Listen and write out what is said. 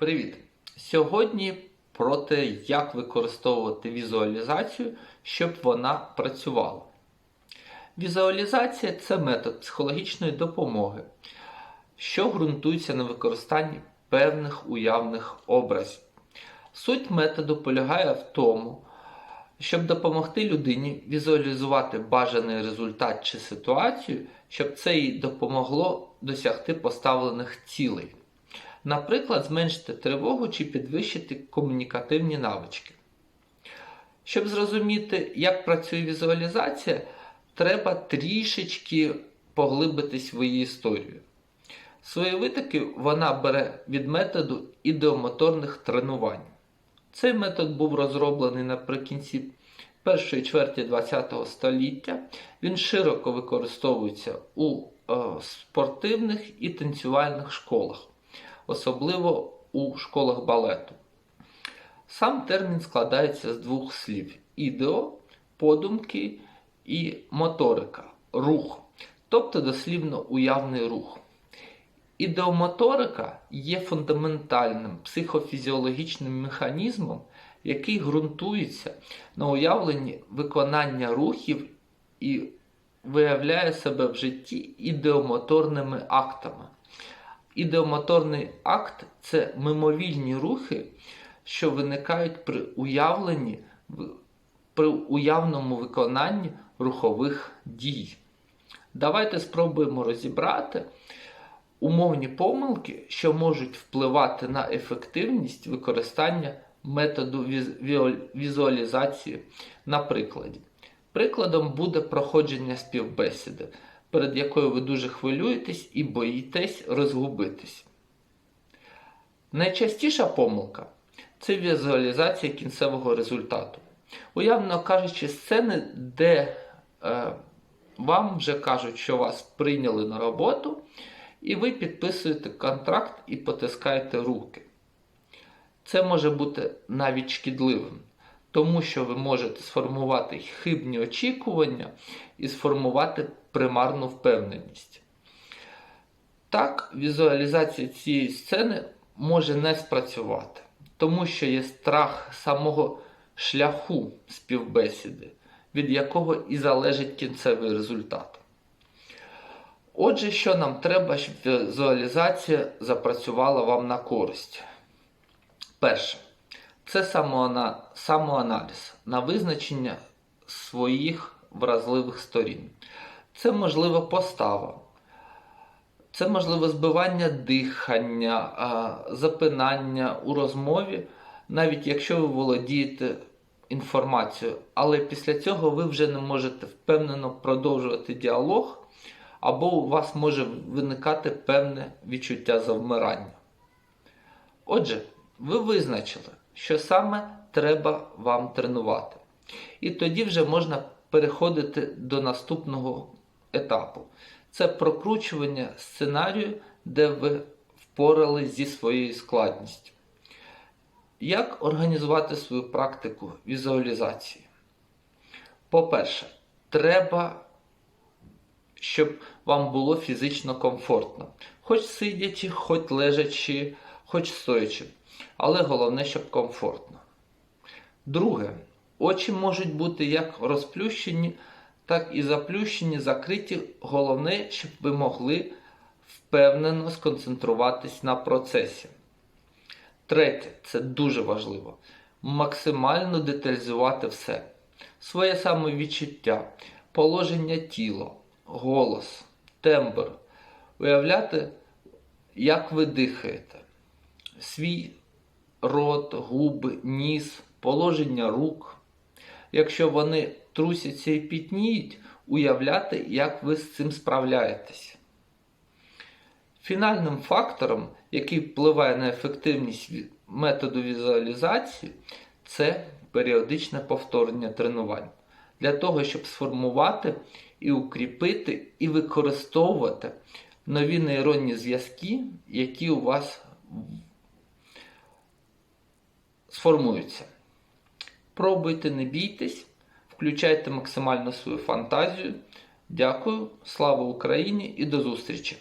Привіт! Сьогодні про те, як використовувати візуалізацію, щоб вона працювала. Візуалізація це метод психологічної допомоги, що ґрунтується на використанні певних уявних образів. Суть методу полягає в тому, щоб допомогти людині візуалізувати бажаний результат чи ситуацію, щоб це їй допомогло досягти поставлених цілей. Наприклад, зменшити тривогу чи підвищити комунікативні навички. Щоб зрозуміти, як працює візуалізація, треба трішечки поглибитись в її історію. Свої витоки вона бере від методу ідеомоторних тренувань. Цей метод був розроблений наприкінці першої чверті ХХ століття. Він широко використовується у е, спортивних і танцювальних школах, особливо у школах балету. Сам термін складається з двох слів: ідео, подумки і моторика, рух, тобто дослівно уявний рух. Ідеомоторика є фундаментальним психофізіологічним механізмом, який ґрунтується на уявленні виконання рухів і виявляє себе в житті ідеомоторними актами. Ідеомоторний акт це мимовільні рухи, що виникають при уявленні, при уявному виконанні рухових дій. Давайте спробуємо розібрати умовні помилки, що можуть впливати на ефективність використання методу візуалізації на прикладі. Прикладом буде проходження співбесіди, перед якою ви дуже хвилюєтесь і боїтесь розгубитись. Найчастіша помилка це візуалізація кінцевого результату. Уявно кажучи, сцени, де е, вам вже кажуть, що вас прийняли на роботу, і ви підписуєте контракт і потискаєте руки. Це може бути навіть шкідливим, тому що ви можете сформувати хибні очікування і сформувати примарну впевненість. Так, візуалізація цієї сцени може не спрацювати, тому що є страх самого шляху співбесіди, від якого і залежить кінцевий результат. Отже, що нам треба, щоб візуалізація запрацювала вам на користь? Перше, це самоаналіз на визначення своїх вразливих сторін. Це можливо постава, це можливо збивання дихання, запинання у розмові, навіть якщо ви володієте інформацією, але після цього ви вже не можете впевнено продовжувати діалог або у вас може виникати певне відчуття завмирання. Отже, ви визначили, що саме треба вам тренувати. І тоді вже можна переходити до наступного етапу. Це прокручування сценарію, де ви впорались зі своєю складністю. Як організувати свою практику візуалізації? По-перше, треба щоб вам було фізично комфортно. Хоч сидячи, хоч лежачи, хоч стоячи. Але головне, щоб комфортно. Друге, очі можуть бути як розплющені, так і заплющені, закриті. Головне, щоб ви могли впевнено сконцентруватись на процесі. Третє, це дуже важливо. Максимально деталізувати все. Своє самовідчуття, положення тіла, голос, тембр. Уявляти, як ви дихаєте, свій рот, губи, ніс, положення рук. Якщо вони трусяться і пітніють, уявляти, як ви з цим справляєтесь. Фінальним фактором, який впливає на ефективність методу візуалізації, це періодичне повторення тренувань. Для того, щоб сформувати і укріпити, і використовувати нові нейронні зв'язки, які у вас сформуються. Пробуйте, не бійтесь, включайте максимально свою фантазію. Дякую, слава Україні і до зустрічі!